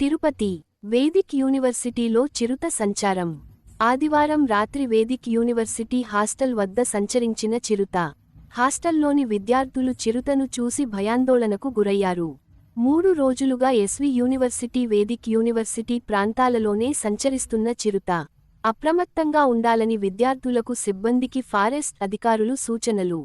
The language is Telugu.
తిరుపతి వేదిక్ యూనివర్సిటీలో చిరుత సంచారం. ఆదివారం రాత్రి వేదిక్ యూనివర్సిటీ హాస్టల్ వద్ద సంచరించిన చిరుత. హాస్టల్లోని విద్యార్థులు చిరుతను చూసి భయాందోళనకు గురయ్యారు. మూడు రోజులుగా ఎస్వి యూనివర్సిటీ వేదిక్ యూనివర్సిటీ ప్రాంతాలలోనే సంచరిస్తున్న చిరుత. అప్రమత్తంగా ఉండాలని విద్యార్థులకు సిబ్బందికి ఫారెస్ట్ అధికారులు సూచనలు.